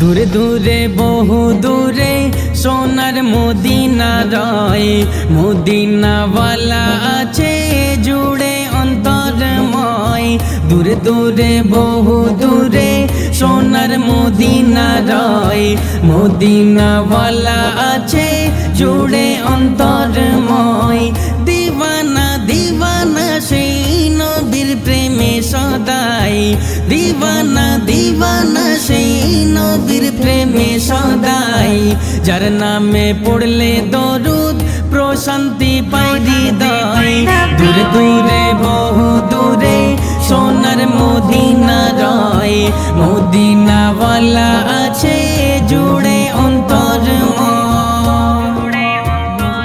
দূরে দূরে, বহু দূরে, সোনার মদিনা রয়। মদিনাওয়ালা আছে জুড়ে অন্তরময়। দূরে দূরে, বহু দূরে, সোনার মদিনা রয়। মদিনাওয়ালা আছে জুড়ে অন্তরময়। সদাই, যার নামে পড়লে দরুদ, প্রশান্তি পাই হৃদয়। দূরে দূরে, বহু দূরে, সোনার মদিনা রয়। মদিনাওয়ালা আছে জুড়ে অন্তর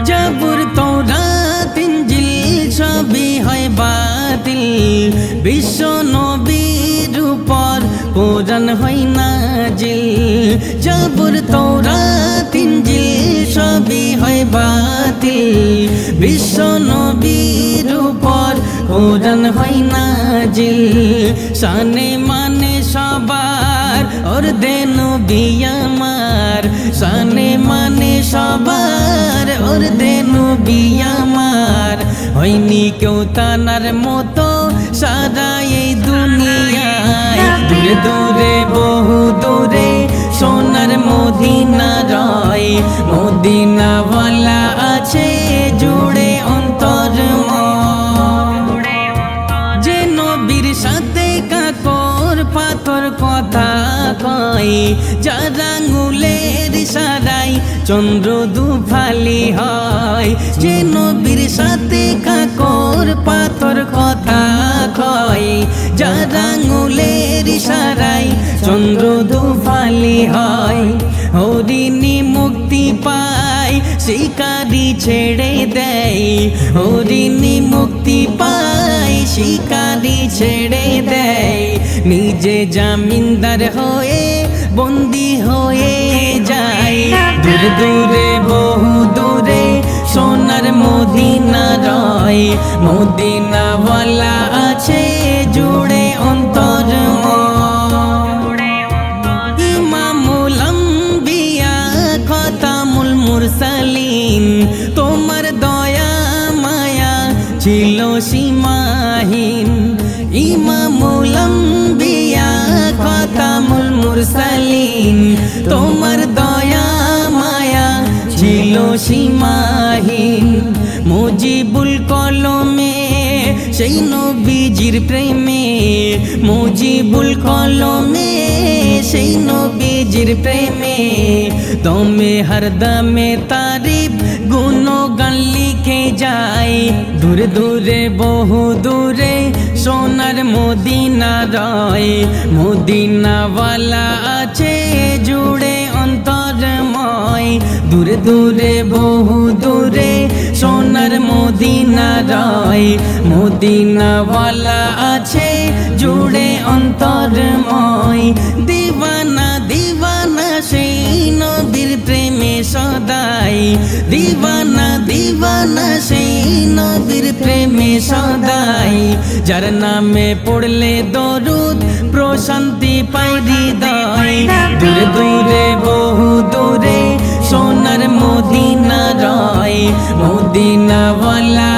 জাবুর তৌরাত ইনজিল সবই হয় বাতিল। বিশ্ব নবীর উপর কোরআন হয় নাজিল। জাবুর বাতিল বিশ্ব নবীর উপর কোরআন হয় নাজিল। শানে মানে সবার ওর দেন বিয়ামার শানে মানে সবার ওর দেন বিয়ামার হয়নি কেউ তানার মতো সারা এই দুনিয়ায়। দূরে দূরে, বহু দূরে মদিনাওয়ালা আছে জুড়ে অন্তর যে নবীর সাথে কাকর পাথর কথা কয় যার আঙুলের সারাই চন্দ্র দুফালি হয় যে নবীর সাথে কাকর পাথর কথা কয় যার সারাই চন্দ্র দুফালি হয় হরিণী পায় শিকারি ছেড়ে দেয় হরিণী মুক্তি পায় শিকারি ছেড়ে দেয় নিজে জামিনদার হয়ে, বন্দি হয়ে যায় দূরে দূরে, বহু দূরে, সোনার মদিনা রয়। মদিনাওয়ালা আছে জুড়ে ছিল সীমাহীন। ইমামুল আম্বিয়া খতামুল মুরসালিন। তোমার দয়া, মায়া ছিল সীমাহীন। মুজিবুল কলমে, সেই নবীজির প্রেমে। মুজিবুল কলমে, সেই নবীজির প্রেমে। দমে হরদমে তারিফ, গুণগান লিখে যায়। দূরে দূরে, বহু দূরে, সোনার মদিনা রয়। মদিনাওয়ালা আছে জুড়ে অন্তরময়। দূরে দূরে, বহু দূরে, সোনার মদিনা রয়। মদিনাওয়ালা আছে জুড়ে অন্তরময়। দিবানা দিবানা সেই নবীর প্রেমে সদাই। দিবানা পাওয়ানা সেই নবীর প্রেমে সদাই, যার নামে পড়লে দরুদ, প্রশান্তি পাই হৃদয়। দূরে দূরে, বহু দূরে, সোনার মদিনা রয়। মদিনাওয়ালা